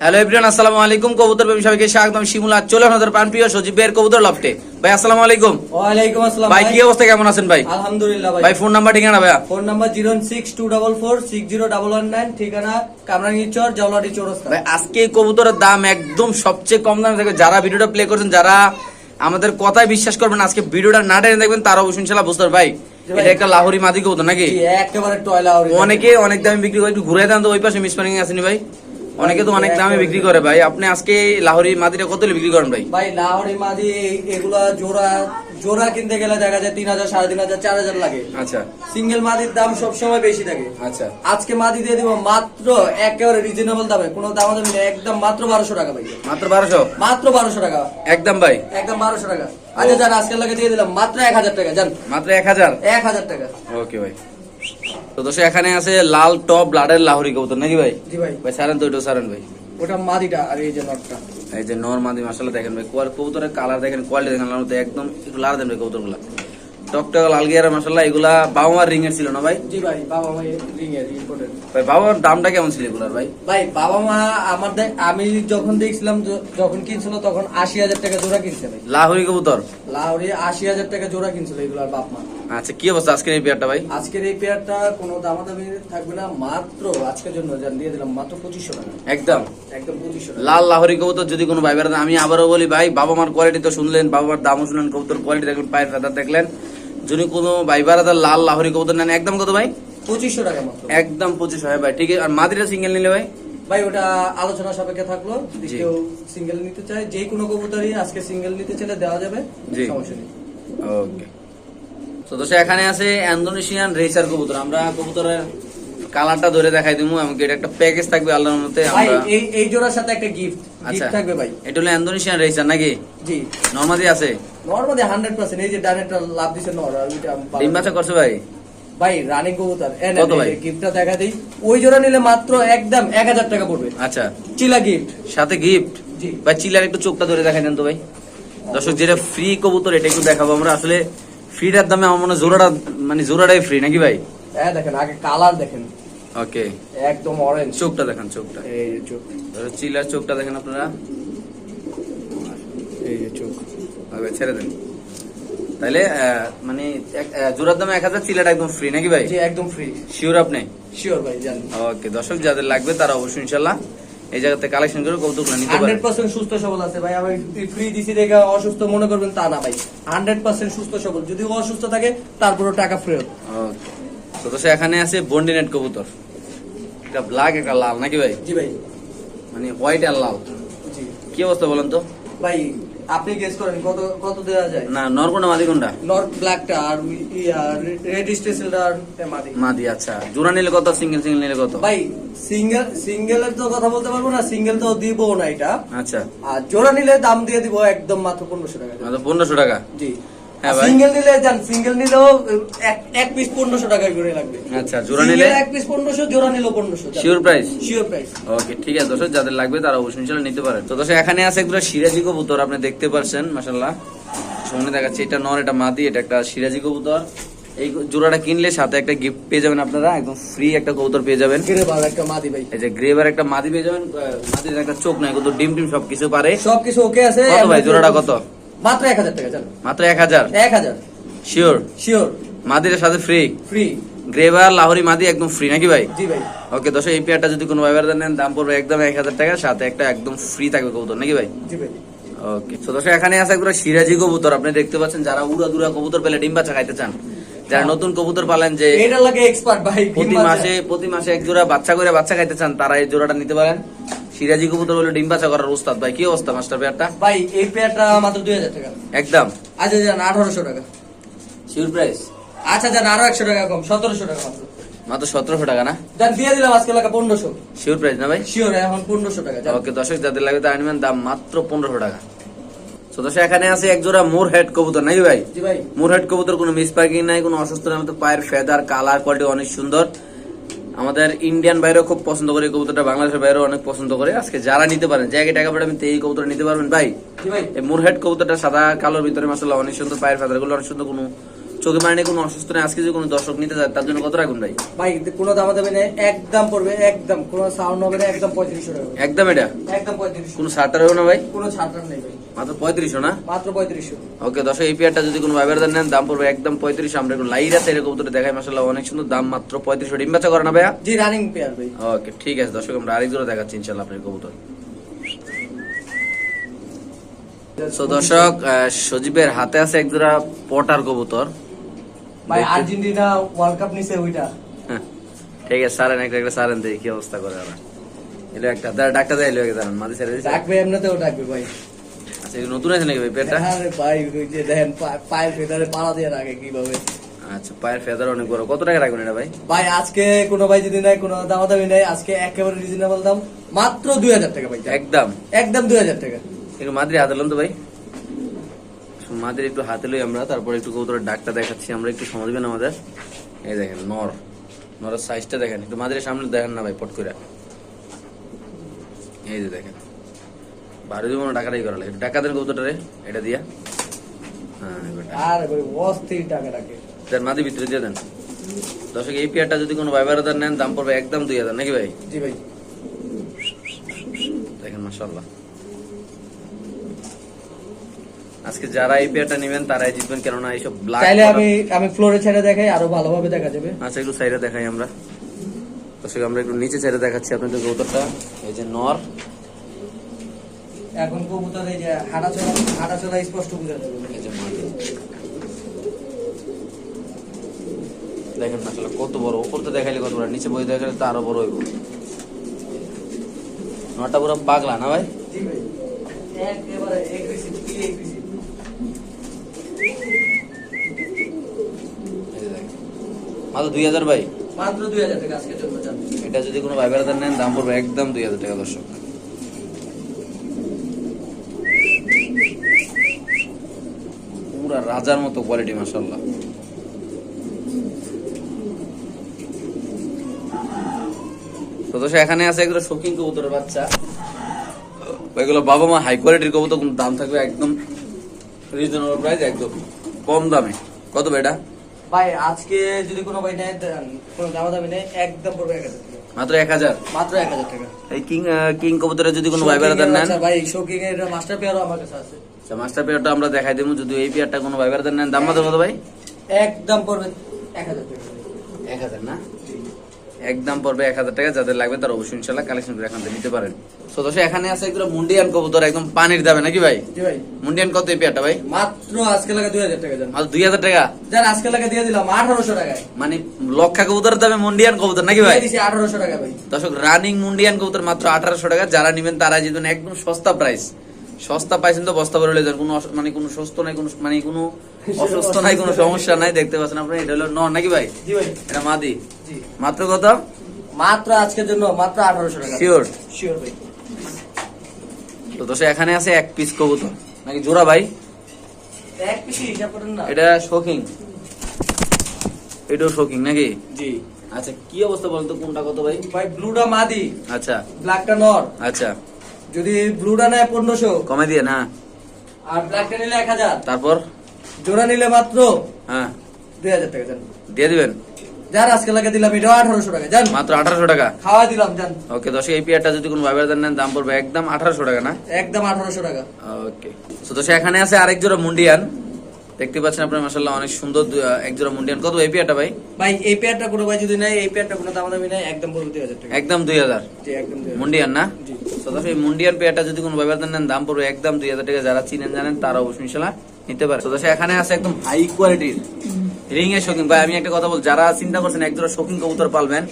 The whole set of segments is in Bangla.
হ্যালো এভরিওয়ান আসসালামু আলাইকুম। কবুতর প্রেমী সবাইকে স্বাগতম। শিমুলা চলে আপনাদের প্রাণপ্রিয় সজীব ভাইয়ের কবুতর লফটে। ভাই আসসালামু আলাইকুম। ওয়ালাইকুম আসসালাম ভাই কি অবস্থা? কেমন আছেন ভাই? আলহামদুলিল্লাহ ভাই। ভাই ফোন নাম্বার ঠিকানা ভাইয়া? Phone number zero six two double four six zero double one nine ঠিকানা কামরাঙ্গি চর জাওলাটি চৌরাস্তা। ভাই আজকে এই কবুতরের দাম একদম সবচেয়ে কম দামে থাকবে যারা ভিডিওটা প্লে করছেন যারা আমাদের কথায় বিশ্বাস করবেন আজকে ভিডিওটা না টেনে দেখবেন তারা অবশ্যই ইনশাল্লাহ বুঝতে ভাই এটা একটা লাহোরি মাদি কবুতর নাকি? একেবারে টয়লা অনেকে অনেক দামে বিক্রি করে একটু ঘুরে দেন তো ওই পাশে মিস পানিং আসেনি ভাই? অনেকে তো অনেক দামে বিক্রি করে ভাই। আপনি আজকে লাহোরি মাদিটা কত বিক্রি করেন ভাই? ভাই লাহোরি মাদি এগুলা জোড়া জোড়া কিনতে গেলে দেখা যায় তিন হাজার সাড়ে তিন হাজার চার হাজার লাগে। আচ্ছা। সিঙ্গেল মাদির দাম সবসময় বেশি থাকে। আচ্ছা। আজকে মাদি দিয়ে দিব মাত্র একেবারে রিজনেবল দামে। কোনো দাম দামি নেই একদম মাত্র বারোশো টাকা ভাই। মাত্র বারোশো? মাত্র বারোশো টাকা। একদম ভাই। একদম বারোশো টাকা। আচ্ছা যান আজকের লাগে দিয়ে দিলাম। মাত্র এক হাজার টাকা যান। মাত্র এক হাজার? এক হাজার টাকা। ওকে ভাই। তো দোষে এখানে আছে লাল টপ ব্লাডের লাহোরি কবুতর নাকি ভাই? জি ভাই। ভাই সারেন তো ওইটা সারেন ভাই। ওটা মাদিটা আর এই যে নটটা। এই যে নর মাদি মাসালা দেখেন ভাই কোয়ার কবুতরের কালার দেখেন কোয়ালিটি দেখেন মধ্যে একদম একটু লাল দেন ভাই কবুতরগুলা। টকটক লাল গিয়ার মাসাল্লাহ এগুলা বাবা মার রিং এর ছিল না ভাই? জি ভাই বাবা মা রিং এর ইম্পর্টেন্ট ভাই বাবার দামটা কেমন ছিল এগুলার ভাই? ভাই বাবা মা আমার দেখ- আমি যখন দেখছিলাম যখন কিনছিল তখন আশি হাজার টাকা জোড়া কিনছে ভাই। লাহোরি কবুতর? লাউরি আশি হাজার টাকা জোড়া কিনছিল এগুলার বাপ মা আচ্ছা কি অবস্থা আজকের এই পেয়ারটা ভাই? আজকের এই পেয়ারটা কোনো দামাদামি থাকবে না মাত্র আজকের জন্য জান দিয়ে দিলাম মাত্র পঁচিশশো টাকা। একদম। একদম পঁচিশশো লাল লাহোরি কবুতর যদি কোনো ভাই বেড়াতে আমি আবারও বলি ভাই বাবা মার কোয়ালিটি তো শুনলেন বাবা মার দামও শুনলেন কবুতর কোয়ালিটি দেখলেন পায়ের ফেদার দেখলেন। যদি কোনো ভাই বেড়াতে লাল লাহোরি কবুতর নেন একদম কত ভাই? পঁচিশশো টাকা মাত্র। একদম পঁচিশ হয় ভাই ঠিক আছে। আর মাদিরা সিঙ্গেল নিলে ভাই? ভাই ওটা আলোচনা সাপেক্ষে থাকল যদি। কেউ সিঙ্গেল নিতে চায় যে কোনো কবুতরই আজকে সিঙ্গেল নিতে চাইলে দেওয়া যাবে জি। সমস্যা নেই। ওকে। তো দোষে এখানে আছে ইন্দোনেশিয়ান রেসার কবুতর। আমরা কবুতরের কালারটা ধরে দেখাই দিমু এমনকি এটা একটা প্যাকেজ থাকবে আল্লাহর মতে আমরা এই এই জোড়ার সাথে একটা গিফট আচ্ছা। গিফট থাকবে ভাই। এটা হলো ইন্দোনেশিয়ান রেসার নাকি? জি। নর্মাদি আছে? হান্ড্রেড পার্সেন্ট এই যে ডাইরেক্টর লাভ দিছে নর আর ডিম বাচ্চা করছে ভাই? ভাই রানিং কবুতর। এ কত ভাই? গিফটটা দেখা দিই। ওই জোড়া নিলে মাত্র একদম এক হাজার টাকা পড়বে। আচ্ছা। চিলা গিফট সাথে গিফট জি। ভাই চিলার একটু চোখটা ধরে দেখাই দেন তো ভাই। দর্শক যেটা ফ্রি কবুতর এটা একটু দেখাবো আমরা। আসলে ফ্রিটার দামে আমার মনে জোড়াটা মানে জোড়াটাই ফ্রি নাকি ভাই? হ্যাঁ দেখেন আগে কালার দেখেন। ওকে একদম অরেঞ্জ চোখটা দেখেন চোখটা। এই যে চোখ। চিলার চোখটা দেখেন আপনারা। এই যে চোখ। ওকে ছেড়ে দেন। তাহলে মানে জোড়ার দামে এক হাজার চিলাটা একদম ফ্রি নাকি ভাই? জি একদম ফ্রি শিওর আপনি? শিওর ভাই জান। ওকে দর্শক যাদের লাগবে তারা অবশ্যই ইনশাল্লাহ এই জায়গাতে কালেকশন করে কৌতুকগুলো নিতে পারে হান্ড্রেড পার্সেন্ট সুস্থ সবল আছে ভাই। আমি ফ্রি দিছি দেখে অসুস্থ মনে করবেন তা না ভাই। হান্ড্রেড পার্সেন্ট সুস্থ সবল। যদি অসুস্থ থাকে তারপরে টাকা ফেরত। ওকে। তো তো এখানে আছে বন্ডিনেট কবুতর। এটা ব্ল্যাক একটা লাল নাকি ভাই? জি ভাই। মানে হোয়াইট আর লাল। জি। কি অবস্থা বলেন তো? ভাই আপনি গেস করেন কত কত দেওয়া যায়? না নরকোনা মাদি কোনটা নর্থ ব্ল্যাকটা আর রেড আর মাদি। মাদি আচ্ছা। জোড়া নিলে কত সিঙ্গেল সিঙ্গেল নিলে কত? ভাই সিঙ্গেল সিঙ্গেলের তো কথা বলতে পারব না সিঙ্গেল তো দিব না এটা। আচ্ছা। আর জোড়া নিলে দাম দিয়ে দিব একদম মাত্র পনেরোশো টাকা। মাত্র পনেরোশো টাকা? জি। সিঙ্গেল নিলে যান সিঙ্গেল নিলেও এক পিস পনেরোশো টাকা করে লাগবে। আচ্ছা জোড়া নিলে? এক পিস পনেরোশো জোড়া নিলেও পনেরোশো sure price sure price okay ঠিক আছে দর্শক যাদের লাগবে তারা অবশ্যই ইনশাল্লাহ নিতে পারেন। তো দর্শক এখানে আছে একটা সিরাজি কবুতর আপনি দেখতে পাচ্ছেন মাসাল্লাহ সামনে দেখাচ্ছে এটা নর এটা মাদি এটা একটা সিরাজি কবুতর। এই জোড়াটা কিনলে সাথে একটা গিফট পেয়ে যাবেন আপনারা একদম ফ্রি একটা কবুতর পেয়ে যাবেন। ফিরে একটা মাদি ভাই। এই যে গ্রেভার একটা মাদি পেয়ে যাবেন মাদির একটা চোখ নাই কত ডিম টিম সবকিছু পারে। সবকিছু ওকে আছে কত ভাই জোড়াটা কত? মাত্র এক হাজার টাকা জানো মাত্র এক হাজার? এক হাজার। শিওর শিওর মাদির সাথে ফ্রি ফ্রি গ্রেভার লাহোরি মাদি একদম ফ্রি নাকি ভাই? জি ভাই। ওকে দর্শক এই পেয়ারটা যদি কোনো ভাইবার নেন দাম পড়বে একদম এক হাজার টাকা সাথে একটা একদম ফ্রি থাকবে কবুতর নাকি ভাই? জি ভাই। ওকে তো দর্শক এখানে আছে একবার সিরাজি কবুতর আপনি দেখতে পাচ্ছেন যারা উড়া দুরা কবুতর পেলে ডিম বাচ্চা খাইতে চান যারা নতুন কবুতর পালেন যে এটা লাগে এক্সপার্ট ভাই প্রতি মাসে প্রতি মাসে এক জোড়া বাচ্চা করে বাচ্চা খাইতে চান তারা এই জোড়াটা নিতে পারেন। সিরাজি কবুতর বলে ডিম বাচ্চা করার উস্তাদ। ভাই কি অবস্থা মাস্টার পেয়ারটা? ভাই এই পেয়ারটা মাত্র দুই হাজার টাকা। একদম। আচ্ছা যান আঠারোশো টাকা। শিওর প্রাইস আচ্ছা যান আরও একশো টাকা কম সতেরোশো টাকা মাত্র। মাত্র সতেরোশো টাকা না? যান দিয়ে দিলাম আজকে লাগা পনেরোশো। শিওর প্রাইস না ভাই? শিওর এখন পনেরোশো টাকা ওকে দর্শক যাদের লাগবে তারা নেবেন দাম মাত্র পনেরোশো টাকা। তো দর্শক এখানে আছে এক জোড়া মোর হেড কবুতর নাকি ভাই? ভাই। মোর হেড কবুতর কোনো মিস পার্কিং নাই কোনো অসুস্থ নাই পায়ের ফেদার কালার কোয়ালিটি অনেক সুন্দর। আমাদের ইন্ডিয়ান বাইরেও খুব পছন্দ করে এই কবুতরটা বাংলাদেশের বাইরেও অনেক পছন্দ করে। আজকে যারা নিতে পারেন জায়গায় টাকা পাঠাবেন আমি এই কবুতর নিতে পারবেন। ভাই এই মোর হেড কবুতরটা সাদা কালোর ভিতরে মাসাল্লাহ অনেক সুন্দর পায়ের ফাদারগুলো অনেক সুন্দর কোনো চোখে মানে কোনো অসুস্থ নেই আজকে যদি কোনো দর্শক নিতে যায় তার জন্য কত রাখুন ভাই? ভাই কোনো দামা দামি নেই একদম পড়বে একদম। কোনো সাউন্ড হবে না একদম পঁয়ত্রিশশো টাকা। একদম এটা? একদম পঁয়ত্রিশশো। কোনো সারটা রইব না ভাই? কোনো ছাড় টাড় নেই ভাই। মাত্র পঁয়ত্রিশশো না? মাত্র পঁয়ত্রিশশো। ওকে দর্শক এই পেয়ারটা যদি কোনো ভাইবারদার নেন দাম পড়বে একদম পঁয়ত্রিশ আমরা একটু দেখাই মাসাল্লাহ অনেক সুন্দর দাম মাত্র পঁয়ত্রিশশো। ডিম বাচ্চা করে না ভাইয়া? জি রানিং পেয়ার ভাই। ওকে ঠিক আছে দর্শক আমরা আরেক জোড়া দেখাচ্ছি ইনশাল্লাহ আপনার কবুতর। তো দর্শক সজীবের হাতে আছে এক জোড়া পটার কবুতর। ভাই আর্জেন্টিনা ওয়ার্ল্ড কাপ নিছে ওইটা। হ্যাঁ, ঠিক আছে সারেন একটা একটা সারেন দেখি কি অবস্থা করে ওরা। এলো একটা দাঁড়া ডাক্তার যাই লোকে দাঁড়ান মাঝে ছেড়ে দিচ্ছে ডাকবে এমনিতেও ডাকবে ভাই। আচ্ছা এগুলো নতুন আছে নাকি ভাই পেটটা আরে ভাই ওই যে দেখেন পায়ের ভেতরে পাড়া দিয়ে রাখে কীভাবে। আচ্ছা পায়ের ফেদার অনেক বড়। কত টাকা রাখবেন এটা ভাই? ভাই আজকে কোনো ভাই যদি নাই কোনো দামাদামি নাই আজকে একেবারে রিজনেবল দাম। মাত্র দুই হাজার টাকা ভাই। একদম। একদম দুই হাজার টাকা। একটু মাদ্রি হাতে তো ভাই। মাদ্রি একটু হাতে লই আমরা তারপর একটু কবুতরের ডাকটা দেখাচ্ছি আমরা একটু সময় দিবেন আমাদের। এই দেখেন নর। নরের সাইজটা দেখেন একটু মাদ্রির সামনে দেখেন না ভাই পট করে এই যে দেখেন। বারো দিব না টাকাটাই করা লাগে একটু টাকা দেন কবুতরটারে এটা দিয়া। হ্যাঁ দেন মাদি ভিতরে দিয়ে দেন। দর্শক এই পেয়ারটা যদি কোনো ভাইবার নেন দাম পড়বে একদম দুই হাজার নাকি ভাই? জি ভাই। দেখেন মাসাল্লাহ আজকে যারা এই পেয়ারটা নেবেন তারাই জিতবেন। কেননা এইসব ব্ল্যাক চাইলে আমি আমি ফ্লোরে ছেড়ে দেখাই আরও ভালোভাবে দেখা যাবে। আচ্ছা একটু সাইডে দেখাই আমরা। দর্শক আমরা একটু নিচে সাইডে দেখাচ্ছি আপনাদের কৌতরটা এই যে নর। এখন কবুতর এই যে হাঁটা চলা হাঁটা চলা স্পষ্ট বোঝা যাবে। এই যে মাদি দেখেন কত বড়। উপর তো দেখাইলে কত বড় নিচে বই দেখালে তো আরও বড় হইব। নটা পুরো পাগলা না ভাই? জি ভাই। একেবারে এগ্রেসিভ কি এগ্রেসিভ এই যে দেখেন মাত্র দুই হাজার ভাই? মাত্র দুই হাজার টাকা জন্য এটা যদি কোনো ভাই নেন দাম পড়বে একদম দুই হাজার টাকা দর্শক। পুরা রাজার মতো কোয়ালিটি মাসাল্লাহ তো এখানে আছে এগুলো শৌখিন কবুতরের বাচ্চা। এগুলো বাবা মা হাই কোয়ালিটির কবুতর দাম থাকবে একদম রিজনেবল প্রাইস একদম কম দামে। কত বেটা ভাই আজকে যদি কোনো ভাই নেয় কোনো দামা দামি নেই একদম পড়বে এক হাজার মাত্র এক হাজার? মাত্র এক হাজার টাকা। এই কিং কিং কবুতরের যদি কোনো ভাই বেড়াদার নেন? আচ্ছা ভাই শৌকিং এর মাস্টার পেয়ারও আমার কাছে আছে। আচ্ছা মাস্টার পেয়ারটা আমরা দেখাই দেবো। যদি এই পেয়ারটা কোনো ভাই বেড়াদার নেন দাম মাত্র কত ভাই? একদম পড়বে এক হাজার টাকা। এক হাজার না? একদম পড়বে এক হাজার টাকা যাদের লাগবে তার অবশ্যই ইনশাল্লাহ কালেকশন করে এখান থেকে নিতে পারেন। তো দর্শক এখানে আছে একদম মুন্ডিয়ান কবুতর একদম পানির দামে নাকি ভাই? ভাই। মুন্ডিয়ান কত এই পেয়ারটা ভাই? মাত্র আজকে লাগা দুই হাজার টাকা মাত্র দুই হাজার টাকা? যান আজকে লাগা দিয়ে দিলাম আঠারোশো টাকায়। মানে লক্ষা কবুতরের দামে মুন্ডিয়ান কবুতর নাকি ভাই? আঠারোশো টাকা ভাই। দর্শক রানিং মুন্ডিয়ান কবুতর মাত্র আঠারোশো টাকা যারা নেবেন তারা জিতবেন একদম সস্তা প্রাইস সস্তা পাইছেন তো বস্তা ভরে যান কোনো মানে কোনো সুস্থ নাই কোনো মানে কোনো অসুস্থ নাই কোনো সমস্যা নাই দেখতে পাচ্ছেন আপনি এটা হলো ন নাকি ভাই? জি ভাই। এটা মাদি। জি। মাত্র কত? মাত্র আজকের জন্য মাত্র আঠারোশো টাকা। শিওর শিওর ভাই। তো দর্শক এখানে আছে এক পিস কবুতর। নাকি জোড়া ভাই? এক পিসি হিসাব করেন না? এটা শৌখিন। এটাও শৌখিন নাকি? জি। আচ্ছা কি অবস্থা বলতো কোনটা কত ভাই? ভাই ব্লুটা মাদি। আচ্ছা। ব্ল্যাকটা নর। আচ্ছা। যদি ব্লুটা নেয় পনেরোশো। কমে দিয়ে না। আর ব্ল্যাকটা নিলে এক হাজার। তারপর? জোড়া নিলে মাত্র হ্যাঁ। দুই হাজার টাকা জান। দিয়ে দিবেন? যার আজকে লাগে দিলাম এটা আঠারোশো টাকা যান মাত্র আঠারোশো টাকা? খাওয়া দিলাম জান। ওকে দশ এই পিয়ারটা যদি কোনো ভাইবার নেন দাম পড়বে একদম আঠারোশো টাকা না? একদম আঠারোশো টাকা। ওকে। তো এখানে আছে আরেক জোড়া মুন্ডিয়ান। দেখতে পাচ্ছেন আপনার মাসাল্লাহ অনেক সুন্দর এক জোড়া মুন্ডিয়ান। কত এই পেয়ারটা ভাই? ভাই এই পেয়ারটা কোনো ভাই যদি নেয় এই পেয়ারটা কোনো দাম দামি নেয় একদম দুই হাজার টাকা। একদম দুই হাজার? জি একদম দুই হাজার। মুন্ডিয়ান না? জি। এই মুন্ডিয়ান পেয়ারটা যদি কোনো ভাইবার নেন দাম পড়বে একদম দুই হাজার টাকা। যারা চিনেন জানেন তারা অবশ্যই ইনশাল্লাহ নিতে পারে। দর্শক এখানে আছে একদম হাই কোয়ালিটির রিং। এর শৌখিন ভাই আমি একটা কথা বল যারা চিন্তা করছেন এক জোড়া শৌখিন কবুতর পালবেন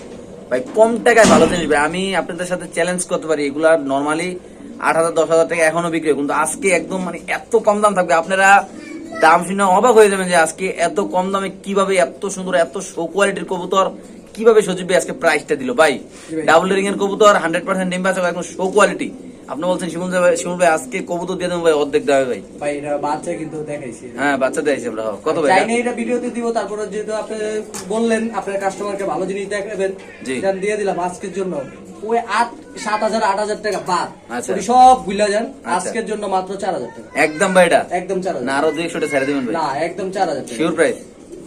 ভাই কম টাকায় ভালো জিনিস। ভাই আমি আপনাদের সাথে চ্যালেঞ্জ করতে পারি এগুলা নরমালি আট হাজার দশ হাজার টাকা এখনও বিক্রি কিন্তু আজকে একদম মানে এত কম দাম থাকবে। আপনারা দাম শুনে অবাক হয়ে যাবেন যে আজকে এত কম দামে কীভাবে এত সুন্দর এত শো কোয়ালিটির কবুতর কীভাবে সজীব ভাই আজকে প্রাইসটা দিল ভাই। ডাবল রিং এর কবুতর হান্ড্রেড পার্সেন্ট ডিম একদম শো কোয়ালিটি আপনি বলছেন শিমুল ভাই শিমুল ভাই আজকে কবুতর দিয়ে দেবো ভাই অর্ধেক দেওয়া ভাই ভাই এটা বাচ্চা কিন্তু দেখাইছি। হ্যাঁ বাচ্চা দিয়েছি আমরা কত ভাই চাইলে এটা ভিডিওতে দিব তারপরে যেহেতু আপনি বললেন আপনার কাস্টমারকে ভালো জিনিস দেখাবেন জি। এটা দিয়ে দিলাম আজকের জন্য। ওই আট সাত হাজার আট হাজার টাকা বাদ। আচ্ছা। সব ভুলে যান আচ্ছা। আজকের জন্য মাত্র চার হাজার টাকা। একদম ভাই এটা? একদম চার হাজার না আরও দুই একশোটা ছেড়ে দেবেন ভাই। না একদম চার হাজার টাকা। শিওর প্রাইস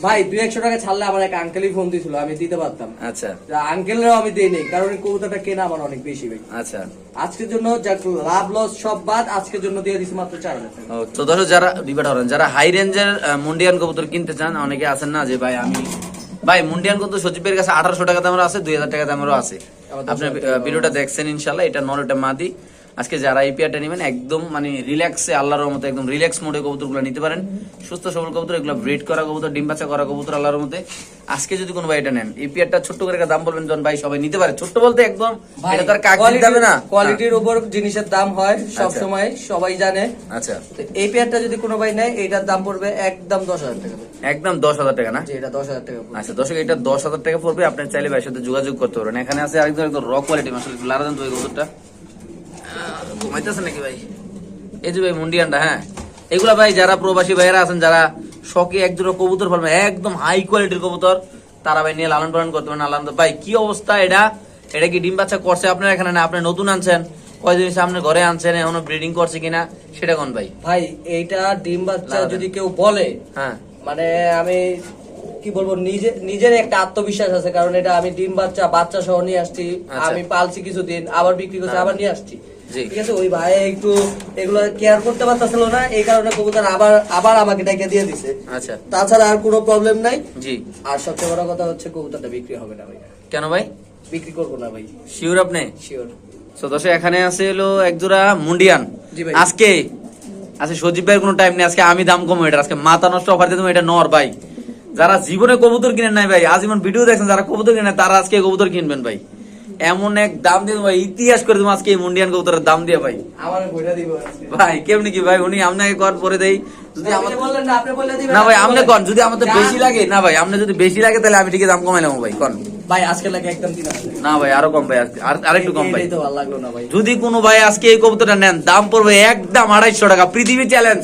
ভাই দুই একশো টাকা ছাড়লে আমার এক আঙ্কেলই ফোন দিছিল আমি দিতে পারতাম। আচ্ছা। আঙ্কেলেরও আমি দিই নেই কারণ এই কবুতরটা কেনা আমার অনেক বেশি ভাই। আচ্ছা। আজকের জন্য লাভ লস সব বাদ আজকের জন্য দিয়ে দিছি মাত্র চার হাজার তো দর্শক যারা ডিবেট হরেন যারা হাই রেঞ্জের মুন্ডিয়ান কবুতর কিনতে চান অনেকে আছেন না যে ভাই আমি ভাই মুন্ডিয়ান কবুতর সচিবের কাছে আঠারোশো টাকা দামেরও আছে দুই হাজার টাকা দামেরও আছে। আবার দশ আপনি হাজার টাকা ভিডিওটা দেখছেন ইনশাল্লাহ এটা নর এটা মাদি। আজকে যারা এই পেয়ারটা নেবেন একদম মানে রিল্যাক্সে আল্লাহর মতো একদম রিল্যাক্স মোডে কবুতরগুলো নিতে পারেন। সুস্থ সবল কবুতর এগুলো ব্রিড করা কবুতর ডিম বাচ্চা করা কবুতর আল্লাহর মতে আজকে যদি কোনো ভাই এটা নেন এই পেয়ারটা ছোট্ট করে দাম বলবেন জন ভাই সবাই নিতে পারে। ছোট্ট বলতে একদম এটা তার কাগজ দামে না। কোয়ালিটির উপর জিনিসের দাম হয় সব আচ্ছা। সময় সবাই জানে। আচ্ছা। তো এই পেয়ারটা যদি কোনো ভাই নেয় এটার দাম পড়বে একদম দশ হাজার টাকা। একদম দশ হাজার টাকা না? এটা দশ হাজার টাকা। আচ্ছা দর্শক এটা দশ হাজার টাকা পড়বে। আপনি চাইলে ভাইয়ের সাথে যোগাযোগ করতে পারবেন এখানে আছে আরেকজন একদম র কোয়ালিটি মাসাল লারা দেন তো এই কবুতরটা। ঘুমাইতেছে নাকি ভাই? এই যে ভাই মুন্ডিয়ানটা হ্যাঁ? এগুলা ভাই যারা প্রবাসী ভাইয়েরা আছেন যারা শখে এক দুটো কবুতর ফেলবেন একদম হাই কোয়ালিটির কবুতর তারা ভাই নিয়ে লালন পালন করতে পারেন আল্লাহ ভাই কি অবস্থা এটা? এটা কি ডিম বাচ্চা করছে আপনার এখানে না আপনি নতুন আনছেন? কয়দিন সামনে ঘরে আনছেন এখনও ব্রিডিং করছে কিনা? সেটা কোন ভাই? ভাই এইটা ডিম বাচ্চা যদি কেউ বলে হ্যাঁ। মানে আমি কি বলব নিজে নিজের একটা আত্মবিশ্বাস আছে কারণ এটা আমি ডিম বাচ্চা বাচ্চা সহ নিয়ে আসছি আচ্ছা। আমি পালছি কিছুদিন আবার বিক্রি করছি হ্যাঁ। আবার নিয়ে আসছি। ঠিক আছে ওই ভাই একটু এগুলো কেয়ার করতে পারতেছিল না এই কারণে কবুতর আবার আবার আমাকে ডেকে দিয়ে দিছে। আচ্ছা। তাছাড়া আর কোনো প্রবলেম নাই। জি। আর সবচেয়ে বড় কথা হচ্ছে কবুতরটা বিক্রি হবে না ভাই কেন ভাই? বিক্রি করব না ভাই। শিওর আপনি? শিওর তো দর্শক এখানে আছে হলো একজোড়া মুন্ডিয়ান। আজকে আজকে সজীব ভাইয়ের কোনো টাইম নেই আজকে আমি দাম কম এটা আজকে মাথা নষ্ট অফার দিয়ে এটা নর ভাই। যারা জীবনে কবুতর কিনেন নাই ভাই আজীবন ভিডিও দেখছেন যারা কবুতর কিনেন তারা আজকে কবুতর কিনবেন ভাই। এমন এক দাম দিয়ে ভাই ইতিহাস করে দেবো আজকে এই মুন্ডিয়ান কবুতরের দাম দিয়ে ভাই। আমার দিব আজকে। ভাই কেমনি কি ভাই উনি আপনাকে কর পরে দেই। যদি না আপনি বলে দিবেন না ভাই আপনি বলেন। কন যদি আমাদের বেশি লাগে না ভাই আপনি যদি বেশি লাগে তাহলে আমি দাম কমাইলাম ভাই কন ভাই আজকে লাগে একদম না ভাই আরও কম ভাই আর- আর আরেকটু কম ভাই। তো ভালো লাগল না ভাই। যদি কোনো ভাই আজকে এই কবুতরটা নেন দাম পড়বে একদম আড়াইশো টাকা পৃথিবী চ্যালেঞ্জ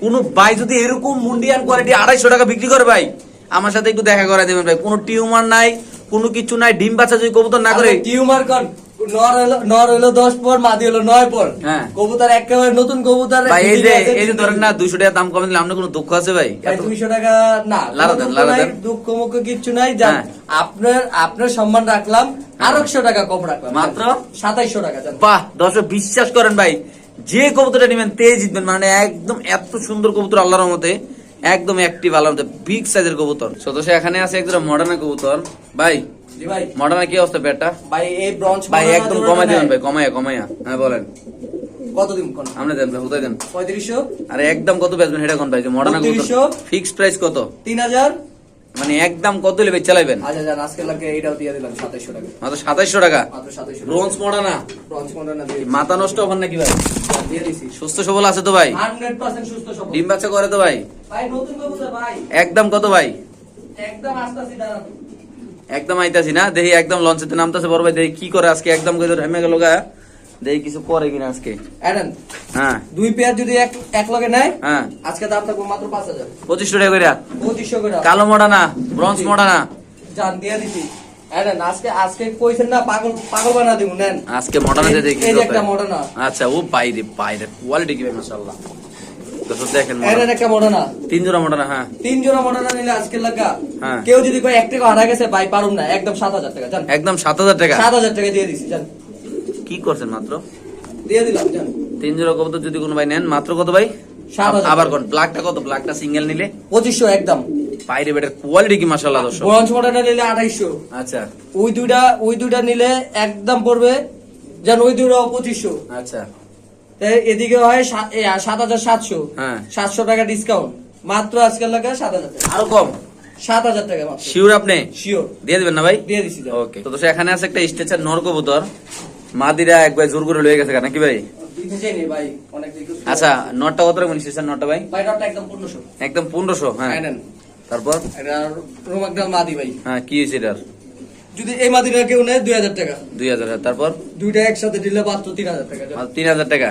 কোন ভাই যদি এরকম মুন্ডিয়ান কোয়ালিটি আড়াইশো টাকা বিক্রি করে ভাই আমার সাথে একটু দেখা করে দেবেন ভাই। কোনো টিউমার নাই কোনো কিছু নাই ডিম বাচ্চা যদি কবুতর না করে টিউমার কন নর হলো নর হলো দশ পর মাদি হলো নয় পর হ্যাঁ। কবুতর একেবারে নতুন কবুতর ভাই এই যে এই যে ধরেন না দুইশো টাকা দাম কমে দিলে আপনার কোনো দুঃখ আছে ভাই দুইশো টাকা না লারা দেন, দুঃখ দেন। দুঃখ মুখ কিচ্ছু নাই যান হ্যাঁ। আপনার আপনার সম্মান রাখলাম আর একশো টাকা কম রাখলাম মাত্র? সাতাইশো টাকা বাহ দর্শক বিশ্বাস করেন ভাই যে কবুতরটা নেবেন তে জিতবেন মানে একদম এত সুন্দর কবুতর আল্লাহর মতে একদম অ্যাক্টিভ আলাম বিগ সাইজের কবুতর। সদস্য এখানে আছে একজন মডার্না কবুতর। ভাই মডার্ন ভাই। মডার্না কি অবস্থা পেটটা? ভাই এই ব্রঞ্চ ভাই একদম কমাই দিবেন ভাই কমাইয়া কমাইয়া। হ্যাঁ বলেন। কত দিন কোন? আপনি দেন ভাই হুতাই দেন। পঁয়ত্রিশশো? আরে একদম কত বেচবেন সেটা কোন ভাই যে মডার্না কবুতর? 3200 ফিক্স প্রাইস কত? তিন হাজার? মানে একদম কত লেবে চালাইবেন? আচ্ছা যান আজকে লাগে এটাও দিয়ে দিলাম সাতাইশো টাকা। মাত্র সাতাইশশো টাকা? মাত্র সাতাইশো ব্রোঞ্জ মডার্না ব্রঞ্চ মডার্না দিয়ে মাথা নষ্ট হবেন নাকি ভাই? দিয়ে দিছি সুস্থ সবল আছে তো ভাই? হান্ড্রেড পার্সেন্ট সুস্থ সবল। ডিম বাচ্চা করে তো ভাই? ভাই নতুন কবুতর ভাই। একদম কত ভাই? একদম আস্তে আস্তে দাঁড়ান। একদম আইতাছি না? দেখি একদম লঞ্চেতে নামতেছে বড় ভাই দেখি কি করে আজকে একদম করে হেমে গেল গা। দেখি কিছু করে কিনা আজকে। অ্যাডেন হ্যাঁ। দুই পেয়ার যদি এক এক লগে নেয় হ্যাঁ। আজকে দাম থাকব মাত্র পাঁচ হাজার। পঁচিশশো টাকা করে পঁচিশশো করে কালো মডানা ব্রঞ্জ মডানা জান দিয়ে দিছি। অ্যাডেন আজকে আজকে কইছেন না পাগল পাগল বানা দিব নেন। আজকে মডানা এই- দেখি এই। একটা মডার্না। আচ্ছা ও বাইরে বাইরে কোয়ালিটি কি মাশাআল্লাহ। দেখেন মডানা। তিন জোড়া মডানা হ্যাঁ। তিন জোড়া নিলে আজকে লাগা হ্যাঁ। কেউ যদি কয় এক টাকা হারা গেছে ভাই পারুম না। একদম সাত হাজার টাকা জান। একদম সাত হাজার টাকা। সাত হাজার টাকা দিয়ে দিছি জান। কি করছেন মাত্র? দিয়ে দিলাম তিন জোড়া কবুতর যদি কোনো ভাই নেন মাত্র কত ভাই? আবার কোন ব্ল্যাকটা কত? ব্ল্যাকটা সিঙ্গেল নিলে? পঁচিশশো একদম। বাইরে বেটার কোয়ালিটি কি মাশাআল্লাহ দর্শক? ব্রঞ্জ মডার্না নিলে আড়াইশো আচ্ছা। ওই দুইটা ওই দুইটা নিলে একদম পড়বে যেন ওই দুইটা পঁচিশশো। আচ্ছা। তাই এদিকে হয় সাত হাজার সাতশো। হ্যাঁ। সাতশো টাকা ডিসকাউন্ট মাত্র আজকাল লাগা সাত হাজার টাকা। আরও কম? সাত হাজার টাকা মাত্র। শিওর আপনি? শিওর দিয়ে দিবেন না ভাই? দিয়ে দিছি ওকে তো দর্শক, এখানে আছে একটা স্টেচার নর কবুতর। মাদিরা একবার জোর করে লয়ে গেছে নাকি ভাই? ভাই আচ্ছা নটটা কত রাখবেন স্টেচার নটটা ভাই? একদম পনেরোশো। হ্যাঁ। হ্যাঁ তারপর? মাদি ভাই। হ্যাঁ কি হয়েছে এটার? যদি এই মাদিটা কেউ নেয় দুই হাজার টাকা। দুই হাজার হ্যাঁ, তারপর? দুইটা একসাথে দিলে মাত্র তিন হাজার টাকা তিন হাজার টাকা?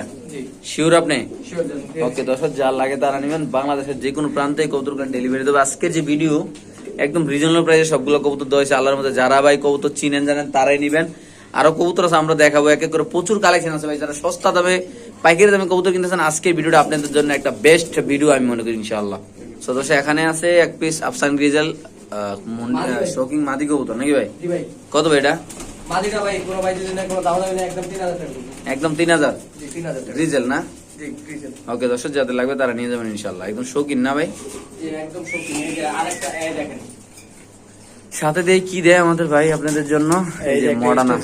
শিওর আপনি? শিওর জান দিয়ে ওকে দর্শক যা লাগে তারা নেবেন। বাংলাদেশের যে কোনো প্রান্তে কবুতর ডেলিভারি দেবে। আজকের যে ভিডিও একদম রিজনেবল প্রাইসে সবগুলো কবুতর দেওয়া হয়েছে। আল্লাহর মধ্যে যারা ভাই কবুতর চিনেন জানেন তারাই নেবেন। আরও কবুতর আছে আমরা দেখাবো। এক এক করে প্রচুর কালেকশন আছে ভাই যারা সস্তা দামে পাইকারি দামে কবুতর কিনতেছেন আজকের ভিডিওটা আপনাদের জন্য একটা বেস্ট ভিডিও আমি মনে করি ইনশাআল্লাহ। তো দর্শক এখানে আছে এক পিস আফসান গ্রিজেল। শোকিং মাদি কবুতর নাকি ভাই? কত ভাই এটা? একদম তিন হাজার গ্রিজেল না? ওকে দর্শক যাদের লাগবে তারা নিয়ে যাবেন ইনশাল্লাহ একদম শৌকিন না ভাই? একদম আরেকটা দেখেন। সাথে দিয়ে কি দেয় আমাদের ভাই আপনাদের জন্য? এই যে মডার্না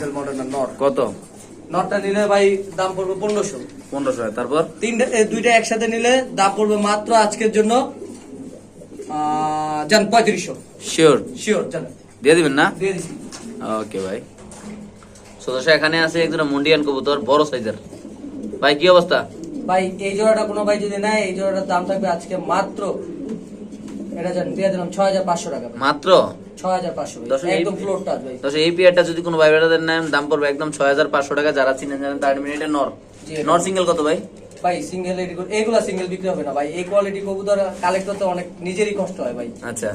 কত? নটটা নিলে ভাই দাম পড়বে পনেরোশো। পনেরোশো তারপর? তিনটা দুইটা একসাথে নিলে দাম পড়বে মাত্র আজকের জন্য আহ, পঁয়ত্রিশশো। শিওর শিওর যান দিয়ে দিবেন না? দিয়ে ওকে ভাই। সো দর্শক এখানে আছে একজন মুন্ডিয়ান কবুতর বড় সাইজের। ভাই কি অবস্থা? ভাই এই জোড়াটা কোনো ভাই যদি নেয় এই জোড়াটার দাম থাকবে আজকে মাত্র এটা জান দিয়ে দিলাম টাকা মাত্র। দশ এই- একদম ফ্লোর টাচ ভাই। দর্শক এই পিয়ারটা যদি কোনো ভাই বেড়াদের নেন দাম পড়বে একদম টাকা। যারা চিনেন জানেন তার মিনিটে নর। নর সিঙ্গেল কত ভাই? ভাই সিঙ্গেল এইগুলা সিঙ্গেল বিক্রি হবে না ভাই। এই কোয়ালিটি কবুতর কালেক্ট করতে অনেক নিজেরই কষ্ট হয় ভাই। আচ্ছা।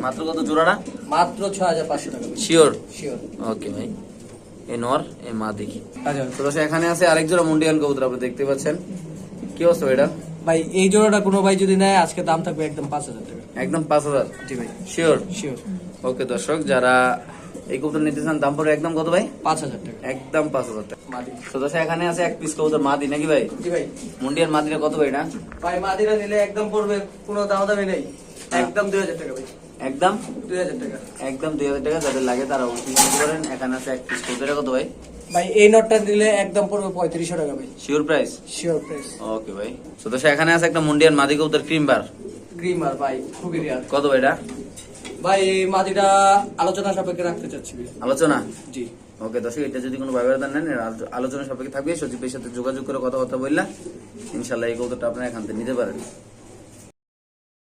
মাত্র কত জোড়াটা মাত্র ছয় হাজার পাঁচশো টাকা শিওর শিওর ওকে ভাই। নর এ মা দেখি। আচ্ছা। তো এখানে আছে আরেক জোড়া মুন্ডিয়ান কবুতর আপনি দেখতে পাচ্ছেন। কি অবস্থা এটা? ভাই এই জোড়াটা কোনো ভাই যদি নেয় আজকে দাম থাকবে একদম পাঁচ হাজার টাকা। একদম পাঁচ হাজার? জি ভাই। শিওর শিওর ওকে দর্শক যারা এই কবুতর নিতে চান দাম পড়বে একদম কত ভাই? পাঁচ হাজার টাকা। একদম পাঁচ হাজার টাকা। মাদি। তো এখানে আছে এক পিস কবুতর মাদি নাকি ভাই? জি ভাই। মুন্ডিয়ান মাদিটা কত ভাই না ভাই মাদিরা নিলে একদম পড়বে কোনো দাম দামি নেই একদম দুই হাজার টাকা ভাই। একদম? দুই হাজার টাকা। একদম দুই হাজার টাকা যাদের লাগে তারা অবশ্যই করেন এখানে আছে এক পিস কবুতর কত ভাই? ভাই এই নোটটা নিলে একদম পড়বে পঁয়ত্রিশশো টাকা ভাই। Sure price sure price okay ভাই। তো দর্শক এখানে আছে একটা মুন্ডিয়ান মাদি কবুতর ক্রিম বার গ্রিমার ভাই খুবই রেয়ার কত ভাই এটা? ভাই এই মাদিটা আলোচনা সাপেক্ষে রাখতে চাচ্ছি আলোচনা? জি। ওকে দর্শক এটা যদি কোনো ব্যবধান নেন আলোচনা সাপেক্ষে থাকবে। সচিবের সাথে যোগাযোগ করে কথাবার্তা বললা ইনশাল্লাহ এই কৌতুকটা আপনারা এখান থেকে নিতে পারেন।